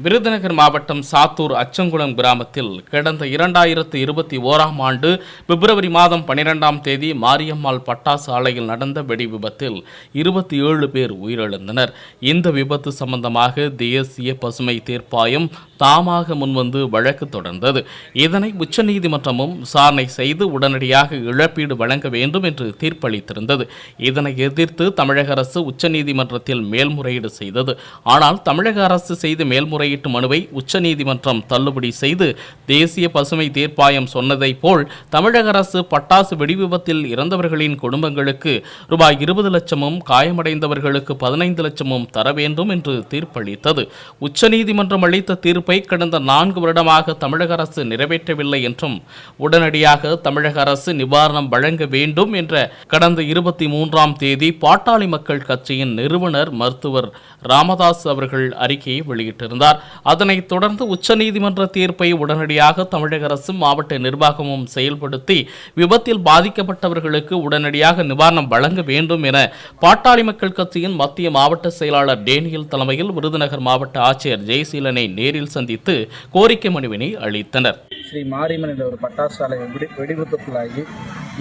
விருதுநகர் மாவட்டம் சாத்தூர் அச்சங்குளம் கிராமத்தில் கடந்த இரண்டாயிரத்து இருபத்தி ஓராம் ஆண்டு பிப்ரவரி மாதம் பனிரெண்டாம் தேதி மாரியம்மாள் பட்டாசு ஆலையில் நடந்த வெடி விபத்தில் இருபத்தி ஏழு பேர் உயிரிழந்தனர். இந்த விபத்து சம்பந்தமாக தேசிய பசுமை தீர்ப்பாயம் தாமாக முன்வந்து வழக்கு தொடர்ந்தது. இதனை உச்சநீதிமன்றமும் விசாரணை செய்து உடனடியாக இழப்பீடு வழங்க வேண்டும் என்று தீர்ப்பளித்திருந்தது. இதனை எதிர்த்து தமிழக அரசு உச்சநீதிமன்றத்தில் மேல்முறையீடு செய்தது. ஆனால் தமிழக அரசு செய்த மேல்முறையீட்டு மனுவை உச்சநீதிமன்றம் தள்ளுபடி செய்து தேசிய பசுமை தீர்ப்பாயம் சொன்னதைப் போல் தமிழக அரசு பட்டாசு வெடிவிபத்தில் இறந்தவர்களின் குடும்பங்களுக்கு ரூபாய் இருபது லட்சமும் காயமடைந்தவர்களுக்கு பதினைந்து லட்சமும் தர வேண்டும் என்று தீர்ப்பளித்தது. உச்சநீதிமன்றம் அளித்த தீர்ப்பை கடந்த நான்கு வருடமாக தமிழக அரசு நிறைவேற்றவில்லை என்றும் உடனடியாக தமிழக அரசு நிவாரணம் வழங்க வேண்டும் என்ற கடந்த இருபத்தி மூன்றாம் தேதி பாட்டாளி மக்கள் கட்சியின் நிறுவனர் மருத்துவர் ராமதாஸ் அவர்கள் அறிக்கையை வெளியிட்டிருந்தார். அதனைத் தொடர்ந்து உச்சநீதிமன்ற தீர்ப்பை உடனடியாக தமிழக அரசும் மாவட்ட நிர்வாகமும் செயல்படுத்தி விபத்தில் பாதிக்கப்பட்டவர்களுக்கு உடனடியாக நிவாரணம் வழங்க வேண்டும் என பாட்டாளி மக்கள் கட்சியின் மத்திய மாவட்ட செயலாளர் டேனியல் தலைமையில் விருதுநகர் மாவட்ட ஆட்சியர் ஜெயசீலனை நேரில் சந்தித்து கோரிக்கை மனுவினை அளித்தனர். ஸ்ரீ மாரியம்மன் என்ற ஒரு பட்டாசு ஆலை வெடி வெடிவிபத்துக்குள்ளாகி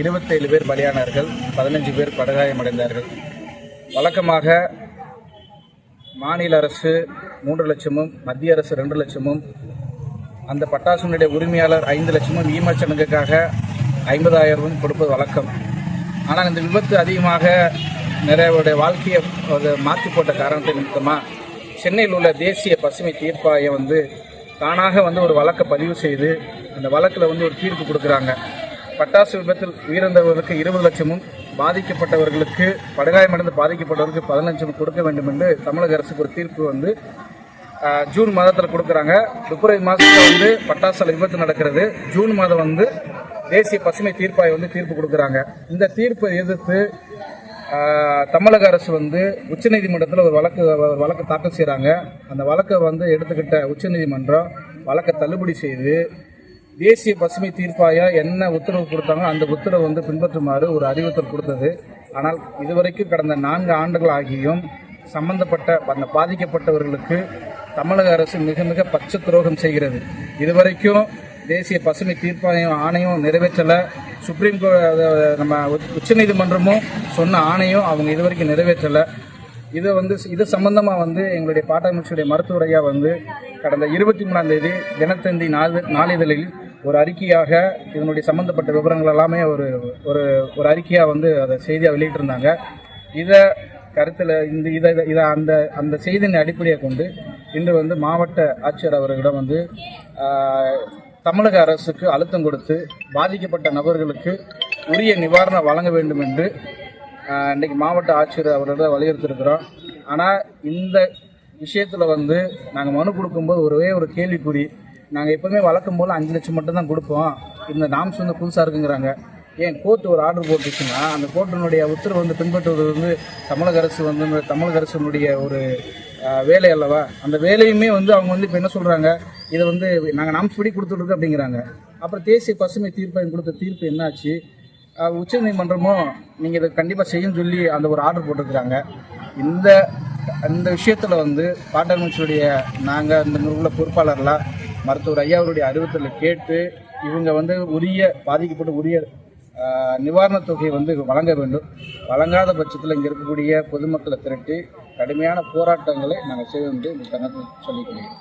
இருபத்தேழு பேர் பலியானார்கள் பதினஞ்சு பேர் படுகாயமடைந்தார்கள். வழக்கமாக மாநில அரசு மூன்று லட்சமும் மத்திய அரசு ரெண்டு லட்சமும் அந்த பட்டாசுனுடைய உரிமையாளர் ஐந்து லட்சமும் ஈமச்சடங்குக்காக ஐம்பதாயிரமும் கொடுப்பது வழக்கம். ஆனால் இந்த விபத்து அதிகமாக நிறைய வாழ்க்கையை அது மாற்றி போட்ட காரணத்தை நிமித்தமாக சென்னையில் உள்ள தேசிய பசுமை தீர்ப்பாயம் வந்து தானாக வந்து ஒரு வழக்கை பதிவு செய்து அந்த வழக்கில் வந்து ஒரு தீர்ப்பு கொடுக்குறாங்க. பட்டாசு விபத்தில் உயிரிழந்தவர்களுக்கு இருபது லட்சமும் பாதிக்கப்பட்டவர்களுக்கு படுகாயமடைந்து பாதிக்கப்பட்டவர்களுக்கு பதினஞ்சு லட்சம் கொடுக்க வேண்டும் என்று தமிழக அரசுக்கு ஒரு தீர்ப்பு வந்து ஜூன் மாதத்தில் கொடுக்குறாங்க. பிப்ரவரி மாதத்தில் வந்து பட்டாசு விபத்து நடக்கிறது. ஜூன் மாதம் வந்து தேசிய பசுமை தீர்ப்பாய் வந்து தீர்ப்பு கொடுக்குறாங்க. இந்த தீர்ப்பை எதிர்த்து தமிழக அரசு வந்து உச்சநீதிமன்றத்தில் ஒரு வழக்கு வழக்கு தாக்கல் செய்கிறாங்க அந்த வழக்கை வந்து எடுத்துக்கிட்ட உச்சநீதிமன்றம் வழக்கை தள்ளுபடி செய்து தேசிய பசுமை தீர்ப்பாயம் என்ன உத்தரவு கொடுத்தாங்களோ அந்த உத்தரவு வந்து பின்பற்றுமாறு ஒரு அறிவுறுத்தல் கொடுத்தது. ஆனால் இதுவரைக்கும் கடந்த நான்கு ஆண்டுகள் ஆகியும் சம்பந்தப்பட்ட அந்த பாதிக்கப்பட்டவர்களுக்கு தமிழக அரசு மிக மிக பச்சை துரோகம் செய்கிறது. இதுவரைக்கும் தேசிய பசுமை தீர்ப்பாயம் ஆணையம் நிறைவேற்றலை. சுப்ரீம் நம்ம உச்சநீதிமன்றமும் சொன்ன ஆணையம் அவங்க இதுவரைக்கும் நிறைவேற்றலை. இது வந்து இது சம்பந்தமாக வந்து எங்களுடைய பாட்டாளர்களுடைய மருத்துவரையாக வந்து கடந்த இருபத்தி மூணாம் தேதி தினத்தந்தி நாளி நாளிதழில் ஒரு அறிக்கையாக இதனுடைய சம்பந்தப்பட்ட விவரங்கள் எல்லாமே ஒரு ஒரு ஒரு அறிக்கையாக வந்து அதை செய்தியாக வெளியிட்டிருந்தாங்க. இதை கருத்தில் இந்த இதை இதை அந்த அந்த செய்தியின் அடிப்படையை கொண்டு இன்று வந்து மாவட்ட ஆட்சியர் அவர்களிடம் வந்து தமிழக அரசுக்கு அழுத்தம் கொடுத்து பாதிக்கப்பட்ட நபர்களுக்கு உரிய நிவாரணம் வழங்க வேண்டும் என்று ஆஹ் மாவட்ட ஆட்சியர் அவர்களிடம் வலியுறுத்திருக்கிறோம் ஆனால் இந்த விஷயத்தில் வந்து நாங்கள் மனு கொடுக்கும்போது ஒரே ஒரு கேள்விக்குறி நாங்கள் எப்போவுமே வழக்கம் போல் அஞ்சு லட்சம் மட்டும் தான் கொடுப்போம். இந்த நாம்ஸ் வந்து புதுசாக இருக்குங்கிறாங்க. ஏன் கோர்ட் ஒரு ஆர்டர் போட்டுச்சுன்னா அந்த கோர்ட்டினுடைய உத்தரவு வந்து பின்பற்றுவது வந்து தமிழக அரசு வந்து இந்த தமிழக அரசினுடைய ஒரு வேலை அல்லவா? அந்த வேலையுமே வந்து அவங்க வந்து இப்போ என்ன சொல்கிறாங்க இதை வந்து நாங்கள் நாம்ஸ் படி கொடுத்துட்ருக்கோம் அப்படிங்கிறாங்க. அப்புறம் தேசிய பசுமை தீர்ப்பாயம் கொடுத்த தீர்ப்பு என்னாச்சு? உச்ச நீதிமன்றமும் நீங்கள் இதை கண்டிப்பாக செய்யும் சொல்லி அந்த ஒரு ஆர்டர் போட்டிருக்கிறாங்க. இந்த அந்த விஷயத்தில் வந்து பாட்டாளர்களுடைய நாங்கள் இந்த உள்ள பொறுப்பாளர்லாம் மருத்துவர் ஐயா அவருடைய அறிவுறுத்தலை கேட்டு இவங்க வந்து உரிய பாதிக்கப்பட்ட உரிய நிவாரணத் தொகையை வந்து வழங்க வேண்டும். வழங்காத பட்சத்தில் இங்கே இருக்கக்கூடிய பொதுமக்களை திரட்டி கடுமையான போராட்டங்களை நாங்கள் செய்வோம் என்று இந்த தருணத்தில் சொல்லிக்கொள்கிறோம்